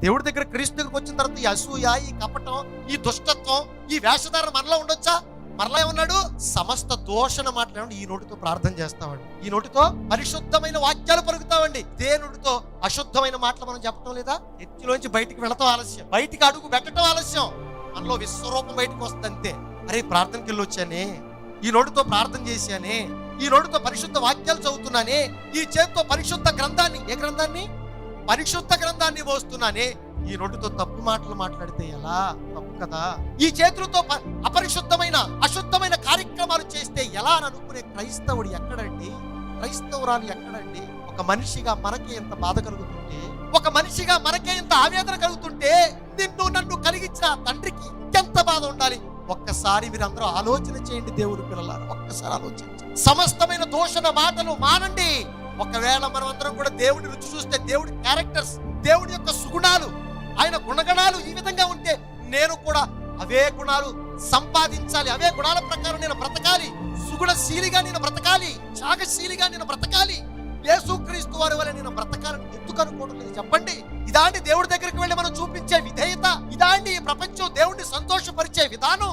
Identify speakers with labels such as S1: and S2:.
S1: దేవుడి దగ్గర క్రీస్తు దగ్గరకు వచ్చిన తర్వాత ఈ అసూయ ఈ కపటం ఈ దుష్టత్వం ఈ వేషధారణ మనలో ఉండొచ్చా? మరలా ఏమన్నాడు? సమస్త దోషణ మాట్లాడి ఈ నోటితో ప్రార్థన చేస్తామండి. ఈ నోటితో పరిశుద్ధమైన వాక్యాలు పలుకుతామండి. దేనుడితో నోటితో అశుద్ధమైన మాటలు మనం చెప్పడం లేదా? ఎత్తిలోంచి బయటికి వెళ్ళటం ఆలస్యం. బయటికి అడుగు పెట్టడం ఆలస్యం. మనలో విశ్వరూపం బయటకు వస్తుంది అంతే. అరే ప్రార్థనకి వెళ్ళి వచ్చానే. ఈ నోటితో ప్రార్థన చేశానే. ఈ నోటితో పరిశుద్ధ వాక్యాలు చదువుతున్నానే. ఈ చేతితో పరిశుద్ధ గ్రంథాన్ని ఏ గ్రంథాన్ని? పరిశుద్ధ గ్రంథాన్ని మోస్తున్నానే ఈ నోటితో తప్పు మాటలు మాట్లాడితే ఎలా? తప్పు కదా. ఈ చేతులతో ప- అపరిశుద్ధమైన అశుద్ధమైన కార్యక్రమాలు చేస్తే ఎలా అని అనుకునే క్రైస్తవుడు ఎక్కడండి? క్రైస్తవురాలు ఎక్కడండి? ఒక మనిషిగా మనకే ఎంత బాధ కలుగుతుంటే ఒక మనిషిగా మనకే ఎంత ఆవేదన కలుగుతుంటే నిన్ను నన్ను కలిగించిన తండ్రికి ఎంత బాధ ఉండాలి? ఒక్కసారి మీరందరూ ఆలోచన చేయండి దేవుడు పిల్లలారు ఒక్కసారి ఆలోచించండి. సమస్తమైన దోషణ మాటలు మానండి. ఒకవేళ మనం అందరం కూడా దేవుడి రుచి చూస్తే దేవుడి క్యారెక్టర్స్ దేవుడి యొక్క సుగుణాలు ఆయన గుణగణాలు ఈ విధంగా ఉంటే నేను కూడా అవే గుణాలు సంపాదించాలి. అవే గుణాల ప్రకారం నేను బ్రతకాలి. సుగుణశీలిగా నేను బ్రతకాలి. త్యాగశీలిగా నేను బ్రతకాలి. యేసుక్రీస్తు వారి వల్ల నేను బ్రతకాలని ఎందుకు అనుకోవడం లేదు చెప్పండి. ఇదాంటి దేవుడి దగ్గరికి వెళ్ళి మనం చూపించే విధేయత. ఇదాంటి ఈ ప్రపంచం దేవుడిని సంతోషపరిచే విధానం.